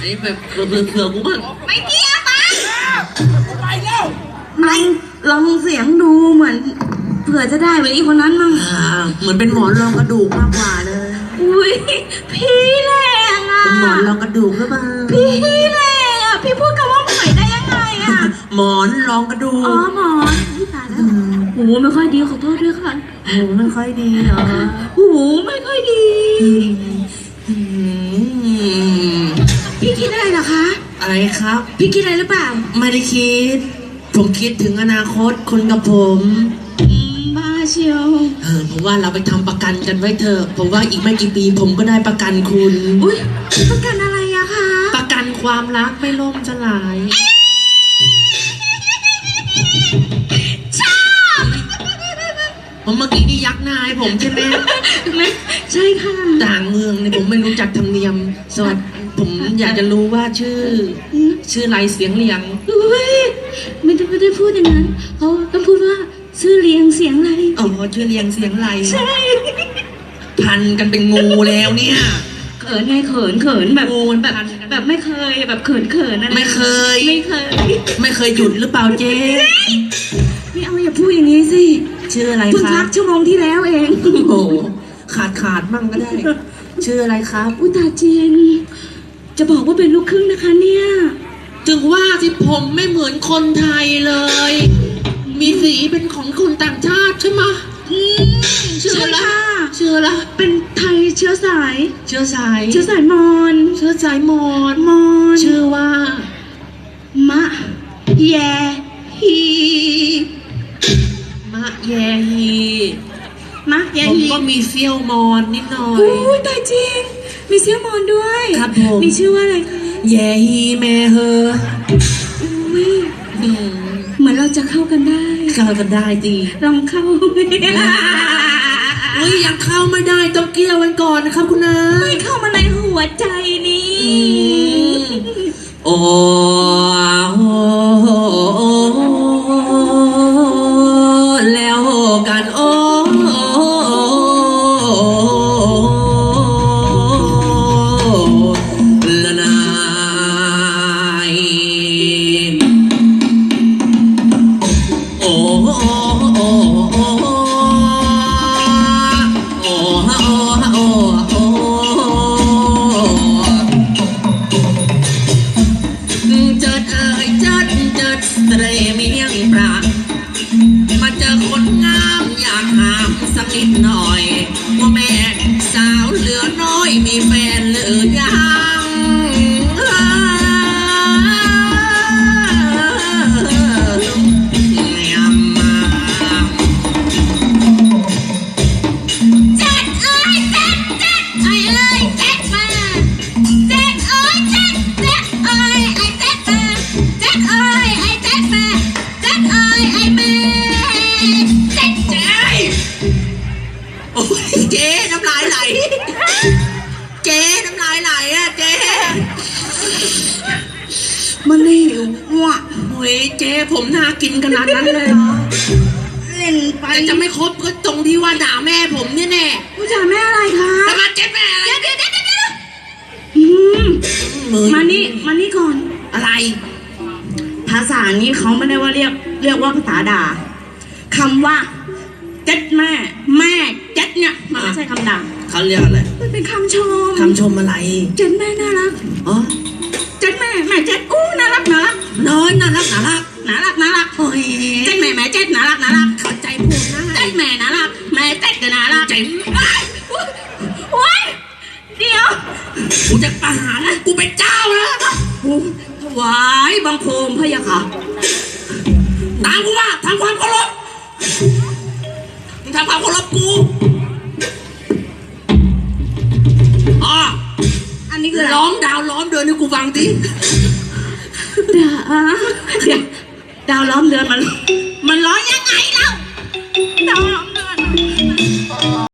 ไอ้แบบเผื่อเผื่อกูบ้างไม่เกี่ยวปะไปแล้วลองลองเสียงดูเหมือน เผื่อจะได้เหมือนอีกคนนั้นมั่งอ่าเหมือนเป็นหมอนรองกระดูกมากกว่าเลย อุ้ยพี่แรงอะเป็นหมอนรองกระดูกหรือเปล่าพี่แรงอะพี่พูด หมอนรองกระดูอ๋อกหมอนอุ๊ยตายแล้วโหูไม่ค่อยดีขอโทษด้วยค่ะโอ้ไม่ค่อยดีเหรอหูไม่ค่อยดีอืมพี่คิดอะไรเหรอคะ อะไรครับ พี่คิดอะไรหรือเปล่า ไม่ได้คิด ผมคิดถึงอนาคตคุณกับผมอืมบ้าเชียวเออผมว่าเราไปทำประกันกันไว้เถอะผมว่าอีกไม่กี่ปี ผมก็ได้ประกันคุณ อุ้ยประกันอะไรอะคะ ประกันความรักไม่ล่มสลาย ผมเมื่อกี้นี่ยักหน้าให้ผมใช่ไหมไม่ใช่ค่ะ ต่างเมืองเนี่ยผมไม่รู้จักธรรมเนียม สวัสดีผมอยากจะรู้ว่าชื่อ ชื่ออะไรเสียงเรียงอุ้ยไม่ได้ไม่ได้พูดอย่างนั้นเขาต้องพูดว่าชื่อเรียงเสียงอะไรอ๋อชื่อเรียงเสียงอะไรใช่พันกันเป็นงูแล้วเนี่ยเขินไงเขินเขินแบบงูมันแบบพันกันแบบไม่เคยแบบเขินเขินอะไรไม่เคย ไม่เคย ไม่เคยหยุดหรือเปล่าเจ๊ไม่เอาอย่าพูดอย่างนี้สิ ชื่ออะไรเพิ่งคพัรับ กชั่วโมงที่แล้วเอง โอ้โห ขาดขาดมั่งก็ได้ ชื่ออะไรครับ อุยตาเจน จะบอกว่าเป็นลูกครึ่งนะคะเนี่ย ถึงว่าที่ผมไม่เหมือนคนไทยเลย มีสีเป็นของคนต่างชาติใช่ไหมะอืมชื่ออะไรใช่ค่ะชื่ออะไรเป็นไทยเชื้อสาย เชื้อสายเชื้อสายมอญเชื้อสายมอญมอญชื่อว่า มะ แย ยฮีมะแยผมฮีก็มีเซี่ยวมอญนิดหน่อย อุ้ยตายจริง มีเสื้อมอนด้วย ครับผม มีชื่อว่าอะไรคะแยฮีแม่เฮออุ้ยอืมเหมือนเราจะเข้ากันได้ เข้ากันได้ดีลองเข้าเฮ้ยยังเข้าไม่ได้ต้องเกี่ยวกันก่อนนะครับคุณนาไม่เข้ามาในหัวใจนี้ โอ้แสักนิดหน่อยว่าแม่สาวเหลือน้อยมีแฟนหรือยัง เจ๊ผมน่ากินขนาดนั้นเลยเหรอเล่นไปแต่จะไม่ครบก็ตรงที่ว่าด่าแม่ผมเนี่ยแน่ผู้ชายแม่อะไรคะแต่มาเจ๊แม่อะไรเดี๋ยวเดี๋ยวเดี๋ยวเดี๋ยวอืมมือมานี่มานี่ก่อนอะไร ภาษานี้เขาไม่ได้ว่าเรียก เรียกว่าภาษาด่าคำว่าเจ็ดแม่ แม่เจ็ดเนี่ยมันไม่ใช่คำด่าเขาเรียกอะไรมันเป็นคำชมคำชมอะไร เจ็ดแม่น่ารักอ๋อเจ็ดแม่แม่เจ็ดอู้น่ารักน่ารักน้อยน่ารักน่ารัก น่ารักน่ารักโอ้ยเจ็ดแม่แม่เจ็ดน่ารักน่ารักเข้าใจพูดง่าเจ็ยดแม่น่ารักแม่เจ็ดก็น่ารักใจอ้ายโอ๊ยเดี๋ยวกูจะประหารกูเป็นเจ้าแล้ววายบังโคมพะยะค่ะตามกูมาทำความเคารพมึงทำความเคารพกูอ๋ออันนี้คืออะไรล้อมดาวล้อมเดินให้กูฟังดิ เดี๋ยวเดี๋ยว ดาวล้อมเดือนมัน มันร้อนยังไงเล่าดาวล้อม